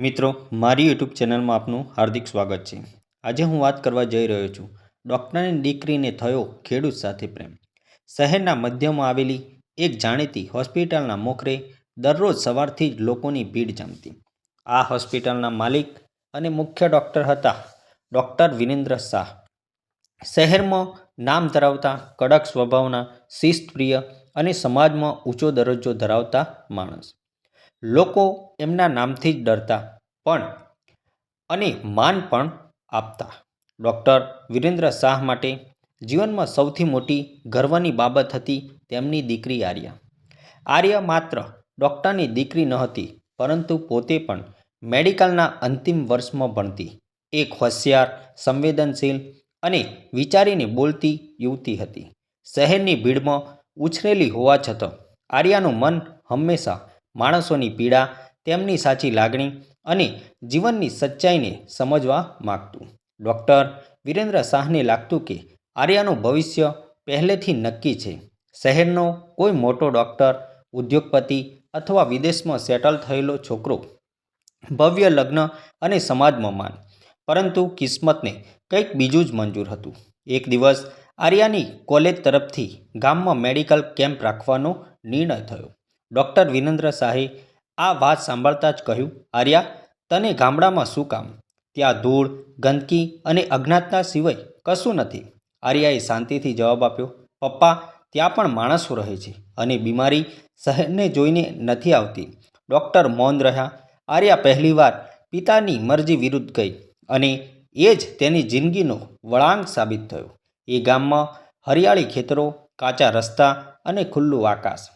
મિત્રો, મારી યુટ્યુબ ચેનલમાં આપનું હાર્દિક સ્વાગત છે. આજે હું વાત કરવા જઈ રહ્યો છું ડૉક્ટરની દીકરીને થયો ખેડૂત સાથે પ્રેમ. શહેરના મધ્યમાં આવેલી એક જાણીતી હોસ્પિટલના મોખરે દરરોજ સવારથી જ લોકોની ભીડ જમતી. આ હોસ્પિટલના માલિક અને મુખ્ય ડૉક્ટર હતા ડૉક્ટર વિરેન્દ્ર શાહ. શહેરમાં નામ ધરાવતા કડક સ્વભાવના, શિસ્તપ્રિય અને સમાજમાં ઊંચો દરજ્જો ધરાવતા માણસ. લોકો એમના નામથી જ ડરતા, પણ, અને માન પણ આપતા. ડૉક્ટર વિરેન્દ્ર શાહ માટે જીવનમાં સૌથી મોટી ગર્વની બાબત હતી તેમની દીકરી આર્યા. આર્ય માત્ર ડૉક્ટરની દીકરી ન હતી, પરંતુ પોતે પણ મેડિકલના અંતિમ વર્ષમાં ભણતી, એક હોશિયાર, સંવેદનશીલ અને વિચારીને બોલતી યુવતી હતી. શહેરની ભીડમાં ઉછરેલી હોવા છતાં આર્યાનું મન હંમેશા માણસોની પીડા, તેમની સાચી લાગણી અને જીવનની સચ્ચાઈને સમજવા માગતું. ડૉક્ટર વિરેન્દ્ર શાહને લાગતું કે આર્યાનું ભવિષ્ય પહેલેથી નક્કી છે. શહેરનો કોઈ મોટો ડૉક્ટર, ઉદ્યોગપતિ અથવા વિદેશમાં સેટલ થયેલો છોકરો ભવ્ય લગ્ન અને સમાજમાં માન, પરંતુ કિસ્મતને કંઈક બીજું જ મંજૂર હતું. એક દિવસ આર્યાની કોલેજ તરફથી ગામમાં મેડિકલ કેમ્પ રાખવાનો નિર્ણય થયો. ડૉક્ટર વિનેન્દ્ર શાહે આ વાત સાંભળતા જ કહ્યું, આર્યા, તને ગામડામાં શું કામ? ત્યાં ધૂળ, ગંદકી અને અજ્ઞાતતા સિવાય કશું નથી. આર્યાએ શાંતિથી જવાબ આપ્યો, પપ્પા, ત્યાં પણ માણસો રહે છે અને બીમારી શહેરને જોઈને નથી આવતી. ડૉક્ટર મૌન રહ્યા. આર્યા પહેલીવાર પિતાની મરજી વિરુદ્ધ ગઈ અને એ જ તેની જિંદગીનો વળાંક સાબિત થયો. એ ગામમાં હરિયાળી ખેતરો, કાચા રસ્તા અને ખુલ્લું આકાશ.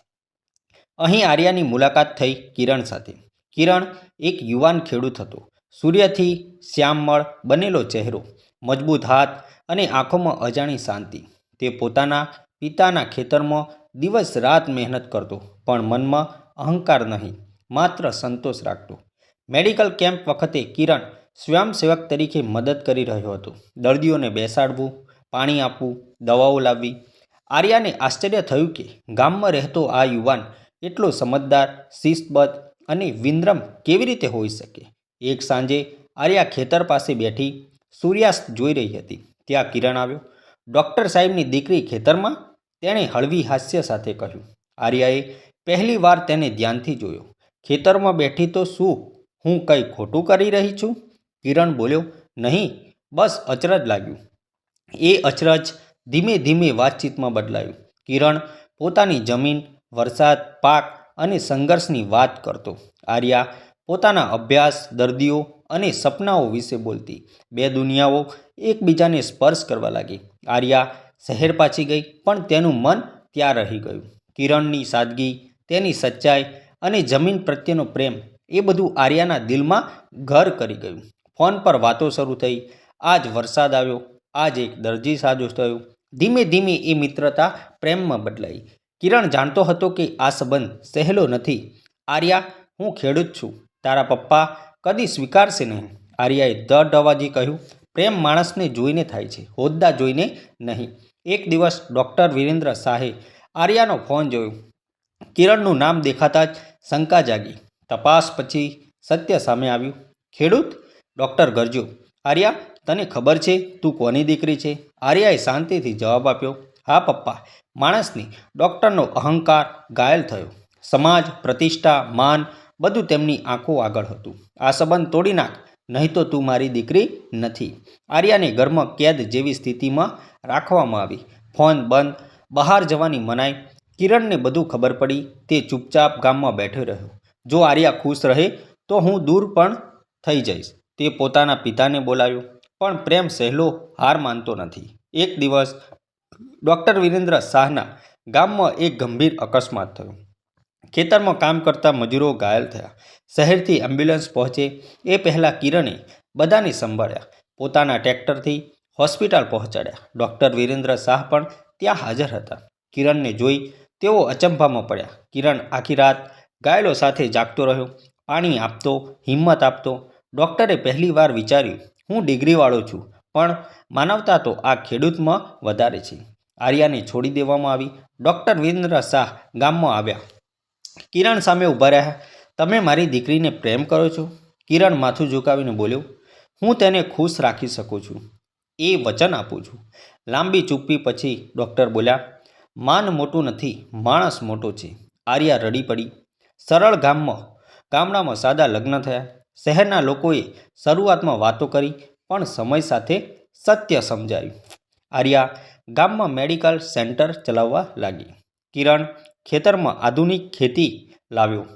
અહીં આર્યાની મુલાકાત થઈ કિરણ સાથે. કિરણ એક યુવાન ખેડૂત હતો. સૂર્યથી શ્યામમળ બનેલો ચહેરો, મજબૂત હાથ અને આંખોમાં અજાણી શાંતિ. તે પોતાના પિતાના ખેતરમાં દિવસ રાત મહેનત કરતો, પણ મનમાં અહંકાર નહીં, માત્ર સંતોષ રાખતો. મેડિકલ કેમ્પ વખતે કિરણ સ્વયંસેવક તરીકે મદદ કરી રહ્યો હતો. દર્દીઓને બેસાડવું, પાણી આપવું, દવાઓ લાવવી. આર્યાને આશ્ચર્ય થયું કે ગામમાં રહેતો આ યુવાન એટલો સમજદાર, શિસ્તબદ્ધ અને વિંદ્રમ કેવી રીતે હોઈ શકે? એક સાંજે આર્યા ખેતર પાસે બેઠી સૂર્યાસ્ત જોઈ રહી હતી. ત્યાં કિરણ આવ્યો. ડૉક્ટર સાહેબની દીકરી ખેતરમાં? તેણે હળવી હાસ્ય સાથે કહ્યું. આર્યાએ પહેલી વાર તેને ધ્યાનથી જોયો. ખેતરમાં બેઠી તો શું? હું કંઈ ખોટું કરી રહી છું? કિરણ બોલ્યો. નહીં, બસ અચરજ લાગ્યું. એ અચરજ ધીમે ધીમે વાતચીતમાં બદલાયું. કિરણ પોતાની જમીન વરસાદ, પાક અને સંઘર્ષની વાત કરતો. આર્યા પોતાના અભ્યાસ, દર્દીઓ અને સપનાઓ વિશે બોલતી. બે દુનિયાઓ એકબીજાને સ્પર્શ કરવા લાગી. આર્યા શહેર પાછી ગઈ, પણ તેનું મન ત્યાં રહી ગયું. કિરણની સાદગી, તેની સચ્ચાઈ અને જમીન પ્રત્યેનો પ્રેમ, એ બધું આર્યાના દિલમાં ઘર કરી ગયું. ફોન પર વાતો શરૂ થઈ. આજ વરસાદ આવ્યો, આજ એક દરજી સાજો થયો. ધીમે ધીમે એ મિત્રતા પ્રેમમાં બદલાઈ. કિરણ જાણતો હતો કે આ સંબંધ સહેલો નથી. આર્યા, હું ખેડૂત છું. તારા પપ્પા કદી સ્વીકારશે નહીં. આર્યાએ દઢ અવાજે કહ્યું, પ્રેમ માણસને જોઈને થાય છે, હોદ્દા જોઈને નહીં. એક દિવસ ડૉક્ટર વિરેન્દ્ર શાહે આર્યાનો ફોન જોયો. કિરણનું નામ દેખાતા જ શંકા જાગી. તપાસ પછી સત્ય સામે આવ્યું. ખેડૂત? ડૉક્ટર ગરજો આર્યા, તને ખબર છે તું કોની દીકરી છે? આર્યાએ શાંતિથી જવાબ આપ્યો. હા, પપ્પા. માણસની ડૉક્ટરનો અહંકાર ઘાયલ થયો. સમાજ, પ્રતિષ્ઠા, માન બધું તેમની આંખો આગળ હતું. આ સંબંધ તોડી નાખ, નહીં તો તું મારી દીકરી નથી. આર્યાને ઘરમાં કેદ જેવી સ્થિતિમાં રાખવામાં આવી. ફોન બંધ, બહાર જવાની મનાઈ. કિરણને બધું ખબર પડી, તે ચૂપચાપ ગામમાં બેઠો રહ્યો. જો આર્યા ખુશ રહે, તો હું દૂર પણ થઈ જઈશ. તે પોતાના પિતાને બોલાવ્યો પણ પ્રેમ સહેલો હાર માનતો નથી. એક દિવસ ડૉક્ટર વિરેન્દ્ર શાહના ગામમાં એક ગંભીર અકસ્માત થયો. ખેતરમાં કામ કરતા મજૂરો ઘાયલ થયા. શહેરથી એમ્બ્યુલન્સ પહોંચે એ પહેલાં કિરણે બધાને સંભાળ્યા. પોતાના ટ્રેક્ટરથી હોસ્પિટલ પહોંચાડ્યા. ડૉક્ટર વિરેન્દ્ર શાહ પણ ત્યાં હાજર હતા. કિરણને જોઈ તેઓ અચંભામાં પડ્યા. કિરણ આખી રાત ઘાયલો સાથે જાગતો રહ્યો. પાણી આપતો, હિંમત આપતો ડૉક્ટરે પહેલીવાર વિચાર્યું, હું ડિગ્રીવાળો છું, પણ માનવતા તો આ ખેડૂતમાં વધારે છે. આર્યાને છોડી દેવામાં આવી. ડૉક્ટર વિરેન્દ્ર શાહ ગામમાં આવ્યા. કિરણ સામે ઊભા રહ્યા. તમે મારી દીકરીને પ્રેમ કરો છો? કિરણ માથું ઝુકાવીને બોલ્યો. હું તેને ખુશ રાખી શકું છું. એ વચન આપું છું. લાંબી ચૂપ્પી પછી ડૉક્ટર બોલ્યા, માન મોટું નથી, માણસ મોટો છે. આર્યા રડી પડી. સરળ ગામમાં, ગામડામાં સાદા લગ્ન થયા. શહેરના લોકોએ શરૂઆતમાં વાતો કરી, પણ સમય સાથે સત્ય સમજાયું. આર્યા ગામમાં મેડિકલ સેન્ટર ચલાવવા લાગી. કિરણ ખેતરમાં આધુનિક ખેતી લાવ્યો.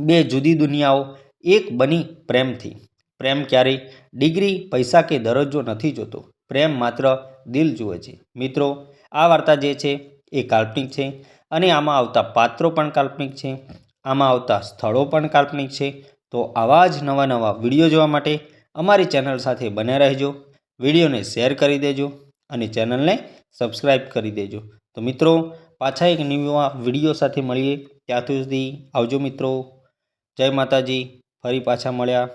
બે જુદી દુનિયાઓ, એક બની પ્રેમથી. પ્રેમ ક્યારેય ડિગ્રી, પૈસા કે દરજ્જો નથી જોતો. પ્રેમ માત્ર દિલ જુએ છે. મિત્રો, આ વાર્તા જે છે એ કાલ્પનિક છે અને આમાં આવતા પાત્રો પણ કાલ્પનિક છે. આમાં આવતા સ્થળો પણ કાલ્પનિક છે. તો આવા જ નવા નવા વીડિયો જોવા માટે અમારી ચેનલ સાથે બને રહેજો. વિડીયોને શેર કરી દેજો. અને ચેનલને સબસ્ક્રાઈબ કરી દેજો. તો મિત્રો, પાછા એક નવા વીડિયો સાથે મળીએ. ત્યાં સુધી આવજો મિત્રો. જય માતાજી. ફરી પાછા મળ્યા.